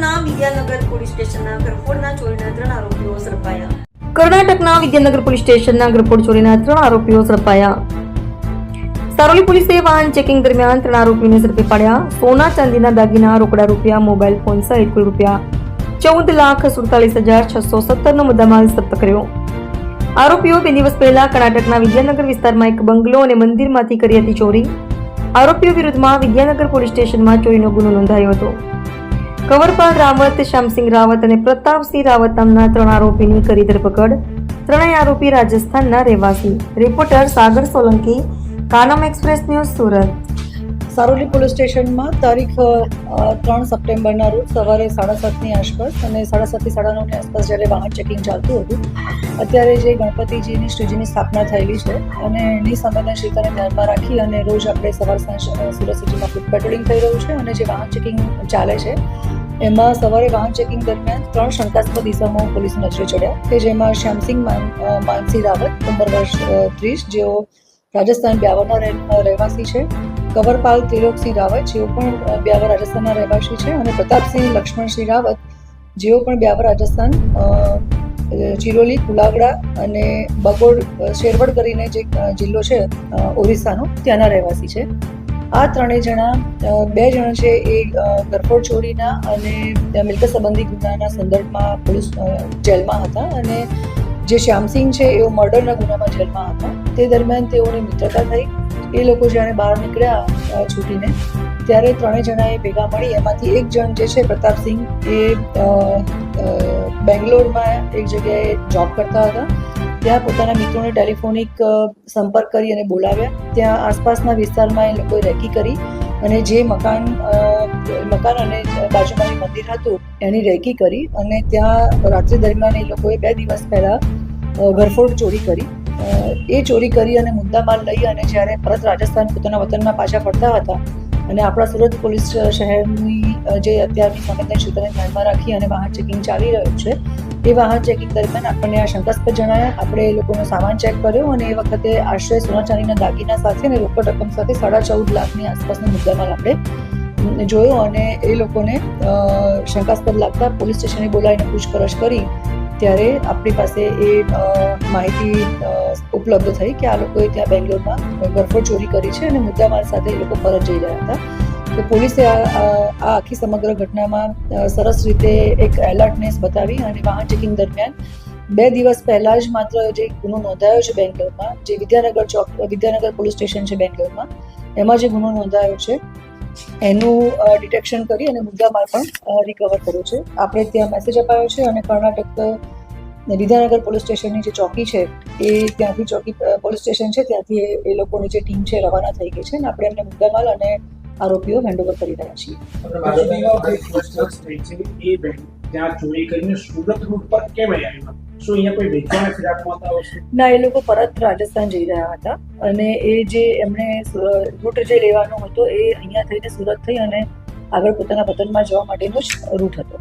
કર્ણાટકના વિદ્યાનગર પોલીસ સ્ટેશનના ગરફોડના ચોરીના ત્રણ આરોપીઓ ઝડપાયા. કર્ણાટકના વિદ્યાનગર પોલીસ સ્ટેશનના ગરફોડ ચોરીના ત્રણ આરોપીઓ ઝડપાયા. સારોલી પોલીસે વાહન ચેકિંગ દરમિયાન ત્રણ આરોપીઓને ઝડપી પાડ્યા. સોના ચાંદીના દાગીના, રોકડા રૂપિયા, મોબાઈલ ફોન સહિત કુલ રૂપિયા ચૌદ લાખ સુડતાલીસ હજાર છસો સત્તરનો મુદ્દામાલ જપ્ત કર્યો. આરોપીઓ બે દિવસ પહેલા કર્ણાટકના વિદ્યાનગર વિસ્તારમાં એક બંગલો અને મંદિરમાંથી કરી હતી ચોરી. આરોપીઓ વિરુદ્ધમાં વિદ્યાનગર પોલીસ સ્ટેશનમાં ચોરીનો ગુનો નોંધાયો હતો. કંવરપાલ રાવત, શ્યામસિંહ રાવત અને પ્રતાપસિંહ રાવત નામના ત્રણ આરોપીની કરી ધરપકડ ત્રણેય આરોપી રાજસ્થાનના રહેવાસી. Reporter Sagar Solanki, Kanam express news Surat. Saroli police સ્ટેશનમાં તારીખ ત્રણ સપ્ટેમ્બરના રોજ સવારે સાડા સાતની આસપાસ અને સાડા સાતથી સાડા નવની આસપાસ જ્યારે વાહન ચેકિંગ ચાલતું હતું, અત્યારે જે ગણપતિજીની શ્રીજીની સ્થાપના થયેલી છે અને એની સંવેદનશીલતાને ધ્યાનમાં રાખી અને રોજ આપણે સવાર સાંજ સુરત સિટીમાં ફૂડ પેટ્રોલિંગ થઈ રહ્યું છે અને જે વાહન ચેકિંગ ચાલે છે એમાં સવારે વાહન ચેકિંગ દરમિયાન ત્રણ શંકાસ્પદ ઇસમો પોલીસની નજરે ચડ્યા, કે જેમાં શ્યામસિંહ માનસિંહ રાવત, ઉંમર વર્ષ ત્રીસ, જેઓ રાજસ્થાન બ્યાવરના રહે- રહેવાસી છે. કંવરપાલ ત્રિલોકસિંહ રાવત, જેઓ પણ બ્યાવર રાજસ્થાનના રહેવાસી છે, અને પ્રતાપસિંહ લક્ષ્મણસિંહ રાવત, જેઓ પણ બ્યાવર રાજસ્થાન ચિરોલી, કુલાગડા અને બગોડ શેરવડ કરીને જે જિલ્લો છે ઓરિસ્સાનો, ત્યાંના રહેવાસી છે. આ ત્રણેય જણા બે જણા છે એ ગરફોડ ચોરીના અને મિલકત સંબંધી ગુનાના સંદર્ભમાં પોલીસ જેલમાં હતા અને જે શ્યામસિંહ છે એઓ મર્ડરના ગુનામાં જેલમાં હતા. તે દરમિયાન તેઓની મિત્રતા થઈ. એ લોકો જ્યારે બહાર નીકળ્યા છૂટીને, ત્યારે ત્રણેય જણાએ ભેગા મળી. એમાંથી એક જણ જે છે પ્રતાપસિંહ એ બેંગ્લોરમાં એક જગ્યાએ જોબ કરતા હતા. ત્યાં પોતાના મિત્રોને ટેલિફોનિક સંપર્ક કરી અને બોલાવ્યા. ત્યાં આસપાસના વિસ્તારમાં એ લોકોએ રેકી કરી અને જે મકાન મકાન અને બાજુમાં જે મંદિર હતું, એની રેકી કરી અને ત્યાં રાત્રિ દરમિયાન એ લોકોએ બે દિવસ પહેલાં ઘરફોડ ચોરી કરી. એ ચોરી કરી અને મુદ્દામાલ લઈ અને જ્યારે પરત રાજસ્થાન પોતાના વતનમાં પાછા ફરતા હતા અને આપણા સુરત પોલીસ શહેરની જે અત્યારની સંવેદનશીલતાને ધ્યાનમાં રાખી અને વાહન ચેકિંગ ચાલી રહ્યું છે એ વાહન ચેકિંગ દરમિયાન આપણને આ શંકાસ્પદ જણાયા. આપણે એ લોકોનો સામાન ચેક કર્યો અને એ વખતે આશ્રય સોના ચાંદીના દાગીના સાથે અને રોકડ રકમ સાથે સાડા ચૌદ લાખની આસપાસનો મુદ્દામાલ આપણે જોયો અને એ લોકોને શંકાસ્પદ લાગતા પોલીસ સ્ટેશને બોલાવીને પૂછપરછ કરી. ત્યારે આપણી પાસે એ માહિતી ઉપલબ્ધ થઈ કે આ લોકોએ ત્યાં બેંગ્લોરમાં ગરફોડ ચોરી કરી છે અને મુદ્દામાલ સાથે એ લોકો પરત જઈ રહ્યા હતા. તો પોલીસે આ આખી સમગ્ર ઘટનામાં સરસ રીતે એક એલર્ટનેસ બતાવી અને વાહન ચેકિંગ દરમિયાન બે દિવસ પહેલા જ માત્ર જે ગુનો નોંધાયો છે બેંગ્લોરમાં, જે વિદ્યાનગર ચોક, વિદ્યાનગર પોલીસ સ્ટેશન છે બેંગ્લોરમાં, એમાં જે ગુનો નોંધાયો છે, એનું ડિટેક્શન કરી અને મુદ્દામાલ પણ રિકવર કર્યો છે. આપણે ત્યાં મેસેજ અપાયો છે અને કર્ણાટક વિદ્યાનગર પોલીસ સ્ટેશનની જે ચોકી છે, એ ત્યાંથી ચોકી પોલીસ સ્ટેશન છે, ત્યાંથી એ લોકોની જે ટીમ છે, રવાના થઈ ગઈ છે અને આપણે એમને મુદ્દામાલ અને આરોપીઓ હેન્ડઓવર કરી રહ્યા છીએ. આરોપીઓ જે પૂછપરછ થઈ છે ત્યાં ચોરી કરીને સુરત રૂટ પર કેમ આવ્યા. શું અહીંયા કોઈ વેચવાના ફિરાકમાં હતા ના એ લોકો પરત રાજસ્થાન જઈ રહ્યા હતા અને એ જે એમણે રૂટ જે લેવાનો હતો એ અહીંયા થઈને સુરત થઈ અને આગળ પોતાના વતનમાં જવા માટેનો જ રૂટ હતો.